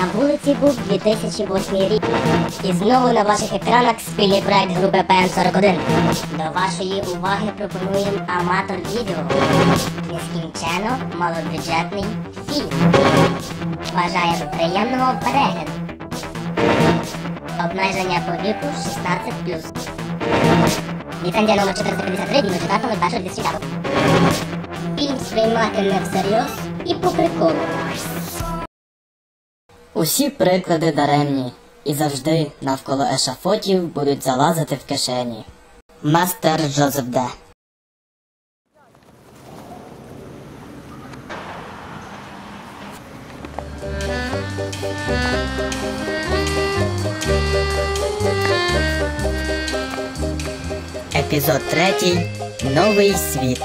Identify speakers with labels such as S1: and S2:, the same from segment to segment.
S1: На вулиці був 2008 рік. І знову на ваших екранах спільний проект групи ПМ41. До вашої уваги пропонуємо аматор відео. Нескінченно малобюджетний фільм. Бажаємо приємного перегляду. Обмеження по віку 16+. Ліцензія номер 453 від 4.01.2005. Фільм сприймати не всерйоз і по приколу.
S2: Усі приклади даремні, і завжди навколо ешафотів будуть залазити в кишені. Мастер Жозеф Д. Епізод третій. Новий світ.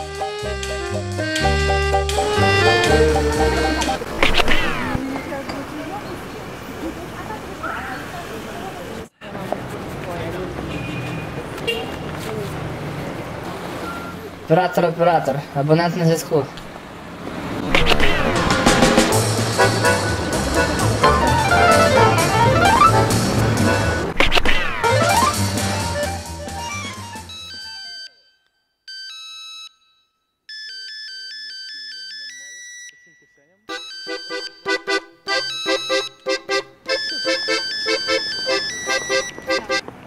S3: Оператор, оператор, абонент на зв'язку.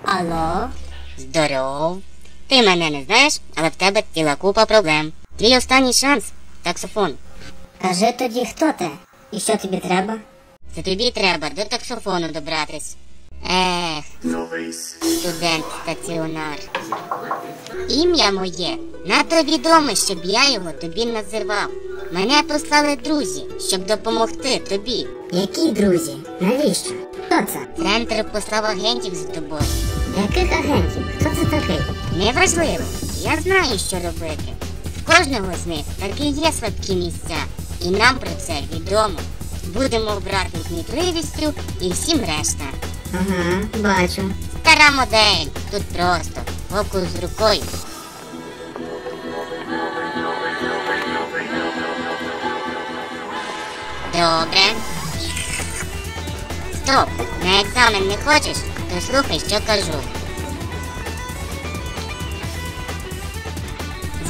S1: Алло?
S4: Здоров. Ти мене не знаєш, але в тебе ціла купа проблем. Твій останній шанс таксофон.
S1: Кажи тоді, хто ти? І що тобі треба?
S4: Це тобі треба до таксофону добратись. Ех, студент стаціонар. Ім'я моє надто відоме, щоб я його тобі називав. Мене послали друзі, щоб допомогти тобі.
S1: Які друзі? Навіщо? Хто це?
S4: Центр послав агентів за тобою.
S1: Яких агентів? Хто це такий?
S4: Неважливо, я знаю, що робити. В кожного з них таки є слабкі місця, і нам про це відомо. Будемо брати з кмітливістю і всім решта.
S1: Ага, бачу.
S4: Стара модель, тут просто фокус з рукою. Добре. Стоп, на екзамен не хочеш, то слухай, що кажу.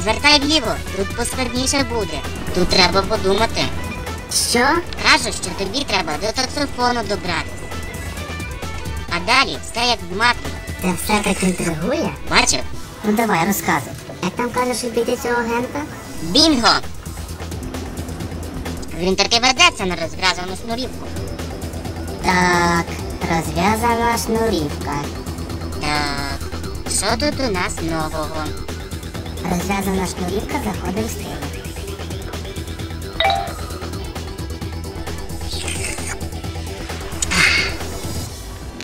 S4: Звертай вліво, тут поскладніше буде. Тут треба подумати.
S1: Що?
S4: Кажу, що тобі треба до таксофону добратися. А далі все як в матрі.
S1: Це все так інтригує?
S4: Бачив?
S1: Ну давай, розказуй. Як там кажеш обійти цього агента?
S4: Бінго! Він таки ведеться на розв'язану шнурівку.
S1: Так, розв'язана шнурівка.
S4: Так, що тут у нас нового?
S1: Розв'язана шнурівка заходить в стиль.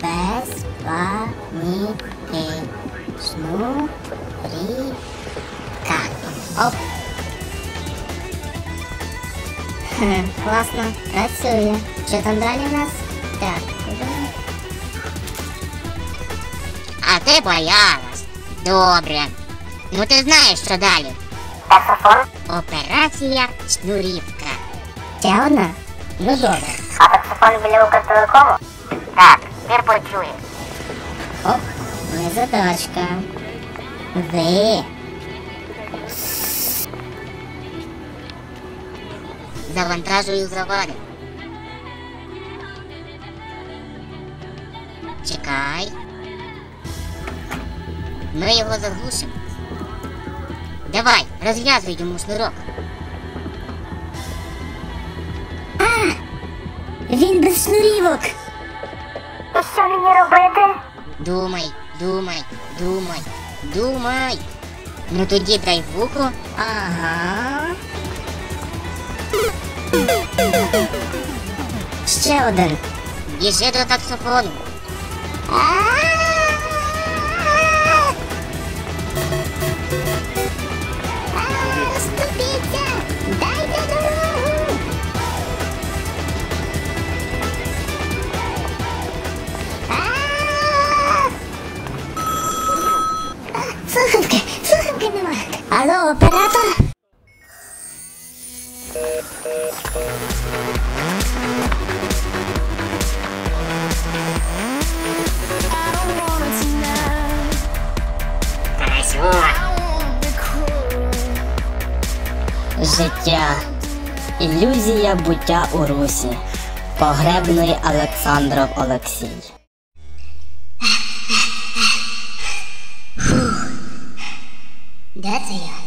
S1: Без паніки. Шнурівка. Оп. Хе, Класно, працює. Що там далі у нас? Так,
S4: А ти боялась. Добре. Ну ти знаєш, що далі. Операція шнурівка.
S1: Ще одна? Ну добре.
S4: А таксофон біля Укртелекому? Так, тепер почуєш.
S1: Оп, незадачка. Ви.
S4: Завантажую завади. Чекай. Ми його заглушимо. Давай, розв'язуй йому шнурок.
S1: Він без шнурівок.
S4: Думай, думай, думай, думай. Ну тоді дай вухо.
S1: Ага. Ще один.
S4: Біжи до таксофону.
S1: Ступіться! оператор. Красиво.
S2: Життя. Ілюзія буття у русі. Погребний Олександров Олексій.
S4: Де це я?